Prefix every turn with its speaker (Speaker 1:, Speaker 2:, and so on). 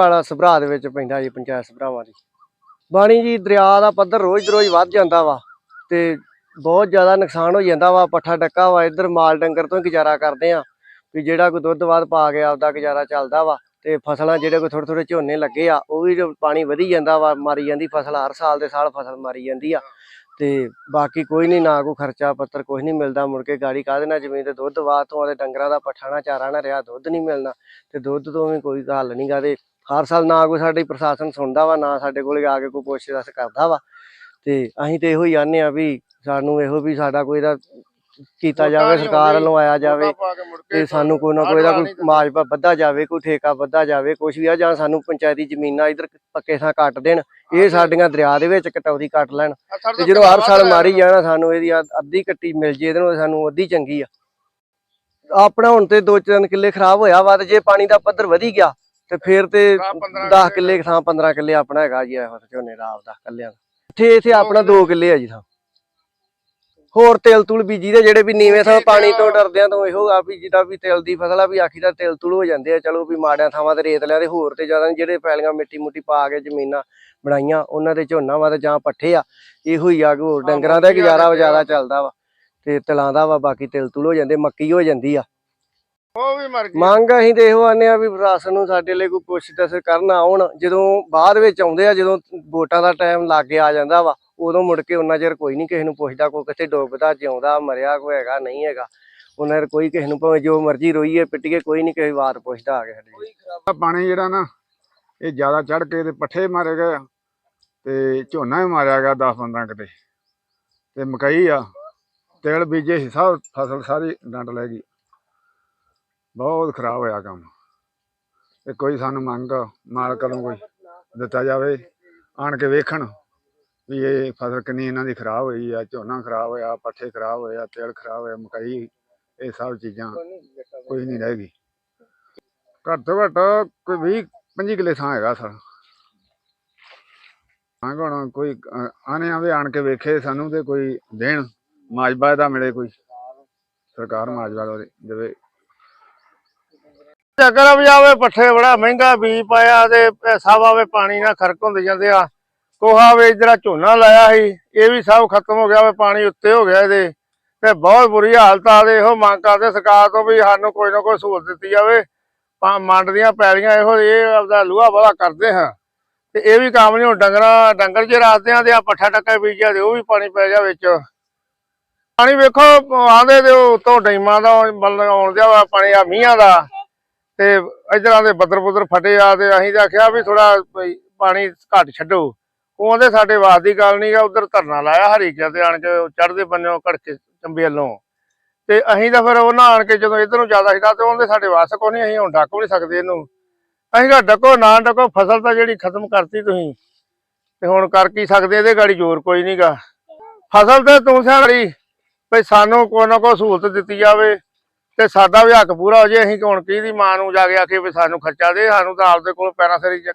Speaker 1: ਵਾਲਾ ਸਭਰਾ ਦੇ ਵਿੱਚ ਪੈਂਦਾ ਜੀ, ਪੰਚਾਇਤ ਸਭਰਾਵਾਂ ਦੀ। ਬਾਣੀ ਜੀ, ਦਰਿਆ ਦਾ ਪੱਧਰ ਰੋਜ਼ ਰੋਜ਼ ਵੱਧ ਜਾਂਦਾ ਵਾ ਤੇ ਬਹੁਤ ਜ਼ਿਆਦਾ ਨੁਕਸਾਨ ਹੋ ਜਾਂਦਾ ਵਾ, ਪੱਠਾ ਡੱਕਾ ਵਾ, ਇੱਧਰ ਮਾਲ ਡੰਗਰ ਤੋਂ ਹੀ ਗੁਜ਼ਾਰਾ ਕਰਦੇ ਆ ਵੀ ਜਿਹੜਾ ਕੋਈ ਦੁੱਧ ਬਾਦ ਪਾ ਕੇ ਆਪਦਾ ਗੁਜ਼ਾਰਾ ਚੱਲਦਾ ਵਾ ਤੇ ਫਸਲਾਂ ਜਿਹੜੇ ਕੋਈ ਥੋੜੇ ਥੋੜੇ ਝੋਨੇ ਲੱਗੇ ਆ, ਉਹ ਵੀ ਪਾਣੀ ਵਧੀ ਜਾਂਦਾ ਵਾ, ਮਾਰੀ ਜਾਂਦੀ ਫਸਲ, ਹਰ ਸਾਲ ਦੇ ਸਾਲ ਫਸਲ ਮਾਰੀ ਜਾਂਦੀ ਆ ਤੇ ਬਾਕੀ ਕੋਈ ਨਹੀਂ, ਨਾ ਕੋਈ ਖਰਚਾ ਪੱਤਰ ਕੁਝ ਨਹੀਂ ਮਿਲਦਾ, ਮੁੜ ਕੇ ਗਾੜੀ ਕਾਹਦੇ ਦੇਣਾ ਜ਼ਮੀਨ ਤੇ ਦੁੱਧ ਬਾਦ ਤੋਂ ਆਦੇ ਡੰਗਰਾਂ ਦਾ ਪੱਠਾ ਨਾ, ਚਾਰਾ ਨਾ ਰਿਹਾ, ਦੁੱਧ ਨਹੀਂ ਮਿਲਣਾ ਤੇ ਦੁੱਧ ਤੋਂ ਵੀ ਕੋਈ ਹੱਲ ਨਹੀਂ ਗਾ ਹਰ ਸਾਲ ਨਾ ਕੋਈ ਸਾਡੀ ਪ੍ਰਸ਼ਾਸਨ ਸੁਣਦਾ ਵਾ ਨਾ ਸਾਡੇ ਕੋਲ ਆ ਕੇ ਕੋਈ ਪੁੱਛ ਦੱਸ ਕਰਦਾ ਵਾ। ਤੇ ਅਸੀਂ ਤੇ ਇਹੋ ਹੀ ਆਨੇ ਆ ਵੀ ਸਾਨੂੰ ਇਹੋ ਵੀ ਸਾਡਾ ਕੋਈ ਦਾ ਕੀਤਾ ਜਾਵੇ ਸਰਕਾਰ ਵੱਲੋਂ ਆਇਆ ਜਾਵੇ ਤੇ ਸਾਨੂੰ ਕੋਈ ਨਾ ਕੋਈ ਦਾ ਕੋਈ ਮਾਜਬਾ ਵੱਧਾ ਜਾਵੇ ਕੋਈ ਠੇਕਾ ਵੱਧਾ ਜਾਵੇ ਕੁਝ ਵੀ ਆ ਜਾਂ ਸਾਨੂੰ ਪੰਚਾਇਤੀ ਜ਼ਮੀਨਾਂ ਇਧਰ ਪੱਕੇ ਥਾਂ ਕੱਟ ਦੇਣ ਇਹ ਸਾਡੀਆਂ ਦਰਿਆ ਦੇ ਵਿੱਚ ਕਟੌਤੀ ਕੱਟ ਲੈਣ। ਤੇ ਜਦੋਂ ਹਰ ਸਾਲ ਮਾਰੀ ਜਾਣਾ ਸਾਨੂੰ ਇਹਦੀ ਅੱਧ- ਕੱਟੀ ਮਿਲ ਜੇ ਇਹਦੇ ਨਾਲ ਸਾਨੂੰ ਅੱਧੀ ਚੰਗੀ ਆ। ਆਪਣਾ ਹੁਣ ਤੇ ਦੋ ਤਿੰਨ ਕਿੱਲੇ ਖਰਾਬ ਹੋਇਆ ਵਾ ਤੇ ਜੇ ਪਾਣੀ ਦਾ ਪੱਧਰ ਵਧੀ ਗਿਆ ਤੇ ਫਿਰ ਤੇ 10 ਕਿੱਲੇ ਥਾਂ 15 ਕਿੱਲੇ ਆਪਣਾ ਹੈਗਾ ਜੀ ਇਹ ਝੋਨੇ ਦਾ ਆਪਦਾ ਕੱਲਿਆਂ ਦਾ। ਇੱਥੇ ਇੱਥੇ ਆਪਣਾ 2 ਕਿੱਲੇ ਆ ਜੀ ਥਾਂ। ਹੋਰ ਤਿਲ ਤੁਲ ਬੀਜੀ ਦੇ ਜਿਹੜੇ ਵੀ ਨੀਵੇਂ ਥਾਂ ਪਾਣੀ ਤੋਂ ਡਰਦਿਆਂ ਤੋਂ ਇਹੋ ਆ ਵੀ ਜਿੱਦਾਂ ਵੀ ਤਿਲ ਦੀ ਫਸਲ ਆ ਵੀ ਆਖੀ ਦਾ ਤਿਲ ਤੁਲ ਹੋ ਜਾਂਦੇ ਆ। ਚਲੋ ਵੀ ਮਾੜਿਆਂ ਥਾਵਾਂ ਤੇ ਰੇਤ ਲਿਆ ਤੇ ਹੋਰ ਤੇ ਜ਼ਿਆਦਾ ਜਿਹੜੇ ਪੈਲੀਆਂ ਮਿੱਟੀ ਮੁੱਟੀ ਪਾ ਕੇ ਜ਼ਮੀਨਾਂ ਬਣਾਈਆਂ ਉਹਨਾਂ ਦੇ ਝੋਨਾ ਵਾ ਤੇ ਜਾਂ ਪੱਠੇ ਆ ਇਹੋ ਹੀ ਆ ਕਿ ਹੋਰ ਡੰਗਰਾਂ ਦਾ ਗੁਜ਼ਾਰਾ ਜ਼ਿਆਦਾ ਚੱਲਦਾ ਵਾ ਤੇ ਤਿਲਾਂ ਦਾ ਵਾ ਬਾਕੀ ਤਿਲ ਤੁਲ ਹੋ ਜਾਂਦੇ ਮੱਕੀ ਹੋ ਜਾਂਦੀ ਆ।
Speaker 2: ਉਹ ਵੀ ਮਰ ਗਈ।
Speaker 1: ਮੰਗ ਅਸੀਂ ਤੇ ਇਹੋ ਆਨੇ ਆ ਵੀ ਪ੍ਰਸ਼ਾਸਨ ਨੂੰ ਸਾਡੇ ਲਈ ਕੋਈ ਪੁੱਛ ਦੱਸ ਕਰਨ ਆਉਣ। ਜਦੋਂ ਬਾਅਦ ਵਿੱਚ ਆਉਂਦੇ ਆ ਜਦੋਂ ਵੋਟਾਂ ਦਾ ਟਾਈਮ ਲਾਗੇ ਆ ਜਾਂਦਾ ਵਾ ਉਦੋਂ ਮੁੜ ਕੇ ਉਹਨਾਂ ਚਿਰ ਕੋਈ ਨਹੀਂ ਕਿਸੇ ਨੂੰ ਪੁੱਛਦਾ ਕੋਈ ਕਿੱਥੇ ਡੁੱਬਦਾ ਜਿਉਂਦਾ ਮਰਿਆ ਕੋਈ ਹੈਗਾ ਨਹੀਂ ਹੈਗਾ। ਉਹਨਾਂ ਚਿਰ ਕੋਈ ਕਿਸੇ ਨੂੰ ਭਾਵੇਂ ਜੋ ਮਰਜ਼ੀ ਰੋਈਏ ਪਿੱਟੀਏ ਕੋਈ ਨਹੀਂ ਕਿਸੇ ਬਾਤ ਪੁੱਛਦਾ ਆ ਕੇ ਸਾਡੇ।
Speaker 2: ਆਹ ਪਾਣੀ ਜਿਹੜਾ ਨਾ ਇਹ ਜ਼ਿਆਦਾ ਚੜ ਕੇ ਤੇ ਪੱਠੇ ਮਾਰੇ ਗਏ ਆ ਤੇ ਝੋਨਾ ਵੀ ਮਾਰਿਆ ਗਿਆ 10 15 ਕਿਤੇ ਤੇ। ਮਕਈ ਆ ਤੇਲ ਬੀਜੇ ਸੀ ਸਭ ਫਸਲ ਸਾਰੀ ਡੰਡ ਲੈ ਗਈ। ਬਹੁਤ ਖਰਾਬ ਹੋਇਆ ਕੰਮ। ਤੇ ਕੋਈ ਸਾਨੂੰ ਮੰਗ ਮਾਲਕ ਨੂੰ ਕੋਈ ਦਿੱਤਾ ਜਾਵੇ ਆਣ ਕੇ ਵੇਖਣ ਵੀ ਇਹ ਫਸਲ ਕਿੰਨੀ ਇਹਨਾਂ ਦੀ ਖਰਾਬ ਹੋਈ ਆ ਝੋਨਾ ਖਰਾਬ ਹੋਇਆ ਪੱਠੇ ਖਰਾਬ ਹੋਇਆ ਤੇਲ ਖਰਾਬ ਹੋਇਆ ਮਕਈ ਇਹ ਸਭ ਚੀਜ਼ਾਂ ਕੋਈ ਨਹੀਂ ਰਹਿ ਗਈ। ਘੱਟ ਤੋਂ ਘੱਟ ਕੋਈ 20 25 ਕਿੱਲੇ ਥਾਂ ਹੈਗਾ ਸਰ ਹੁਣ ਕੋਈ ਅ, ਆਨੇ ਆਵੇ ਆਣ ਕੇ ਵੇਖੇ ਸਾਨੂੰ ਤੇ ਕੋਈ ਦੇਣ ਮਾਜਬਾ ਦਾ ਮਿਲੇ ਕੋਈ। ਸਰਕਾਰ ਮਾਜਬਾ ਦੇਵੇ। ਚੱਕਰ ਵੀ ਆਵੇ, ਪੱਠੇ ਬੜਾ ਮਹਿੰਗਾ ਬੀਜ ਪਾਇਆ ਤੇ ਪੈਸਾ ਆਵੇ ਪਾਣੀ ਨਾਲ ਖਰਕ ਹੁੰਦੇ ਜਾਂਦੇ ਆ। ਕੋਹਾ ਵੇ ਜਿਹੜਾ ਝੋਨਾ ਲਾਇਆ ਸੀ, ਇਹ ਵੀ ਸਭ ਖਤਮ ਹੋ ਗਿਆ ਵੇ, ਪਾਣੀ ਉੱਤੇ ਹੋ ਗਿਆ ਇਹਦੇ। ਤੇ ਬਹੁਤ ਬੁਰੀ ਹਾਲਤ ਆ ਤੇ ਇਹੋ ਮੰਗ ਕਰਦੇ ਸਰਕਾਰ ਤੋਂ ਵੀ ਸਾਨੂੰ ਕੋਈ ਨਾ ਕੋਈ ਸਹੂਲਤ ਦਿੱਤੀ ਜਾਵੇ। ਮੰਡ ਦੀਆਂ ਪੈਲੀਆਂ ਇਹੋ ਇਹ ਆਪਦਾ ਲੂਹਾ ਵਾਲਾ ਕਰਦੇ ਹਾਂ। ਤੇ ਇਹ ਵੀ ਕੰਮ ਨਹੀਂ, ਹੁਣ ਡੰਗਰਾਂ, ਡੰਗਰ ਜੇ ਰਾਸਤੇ ਆ ਤੇ ਆ, ਪੱਠਾ ਟੱਕਾ ਬੀਜਿਆ ਤੇ ਉਹ ਵੀ ਪਾਣੀ ਪੈ ਗਿਆ ਵਿੱਚ। ਪਾਣੀ ਵੇਖੋ ਆਂਦੇ ਤੇ ਉਹ ਉਤੋਂ ਡੈਮਾਂ ਦਾ ਬਲ ਆਉਣ ਦਿਆ ਵਾ, ਪਾਣੀ ਆ ਮੀਂਹਾਂ ਦਾ। ਤੇ ਇਧਰਾਂ ਦੇ ਬੱਦਰ ਬੁੱਦਰ ਫਟੇ ਆ ਤੇ ਅਸੀਂ ਤਾਂ ਆਖਿਆ ਵੀ ਥੋੜਾ ਪਾਣੀ ਘੱਟ ਛੱਡੋ। ਉਹ ਆਂਦੇ ਸਾਡੇ ਵਾਸ ਦੀ ਗੱਲ ਨਹੀਂ ਗਾ ਉਧਰ ਧਰਨਾ ਲਾਇਆ ਹਰੀਕਿਆ ਤੇ ਆਣ ਕੇ ਚੜਦੇ ਬੰਨਿਓ ਘੜਕੇ ਚੰਬੇਲੋਂ ਤੇ ਅਸੀਂ ਤਾਂ ਫਿਰ ਉਹਨਾਂ ਆਣ ਕੇ ਜਦੋਂ ਇਧਰ ਨੂੰ ਜ਼ਿਆਦਾ ਸੀਗਾ ਤੇ ਉਹਦੇ ਸਾਡੇ ਵਾਸ ਕੋ ਨਹੀਂ, ਅਸੀਂ ਹੁਣ ਡੱਕ ਨਹੀਂ ਸਕਦੇ ਇਹਨੂੰ। ਅਸੀਂ ਤਾਂ ਡੱਕੋ, ਨਾ ਡੱਕੋ, ਫਸਲ ਤਾਂ ਜਿਹੜੀ ਖਤਮ ਕਰਤੀ ਤੁਸੀਂ। ਤੇ ਹੁਣ ਕਰ ਕੀ ਸਕਦੇ, ਇਹਦੇ ਗਾੜੀ ਜ਼ੋਰ ਕੋਈ ਨਹੀਂਗਾ ਫਸਲ ਤੇ ਤੂੰ ਸਾਡੀ ਵੀ ਸਾਨੂੰ ਕੋਈ ਨਾ ਕੋਈ ਸਹੂਲਤ ਦਿੱਤੀ ਜਾਵੇ। ਤੇ ਸਾਡਾ ਵੀ ਹੱਕ ਪੂਰਾ ਹੋ ਜੇ, ਅਸੀਂ ਹੁਣ ਕੀ ਦੀ ਮਾਂ ਨੂੰ ਜਾ ਕੇ ਆਖੇ ਵੀ ਸਾਨੂੰ ਖਰਚਾ ਦੇ, ਸਾਨੂੰ ਤਾਂ ਆਪਦੇ ਕੋਲ ਪੈਰਾਂ ਸਿਰ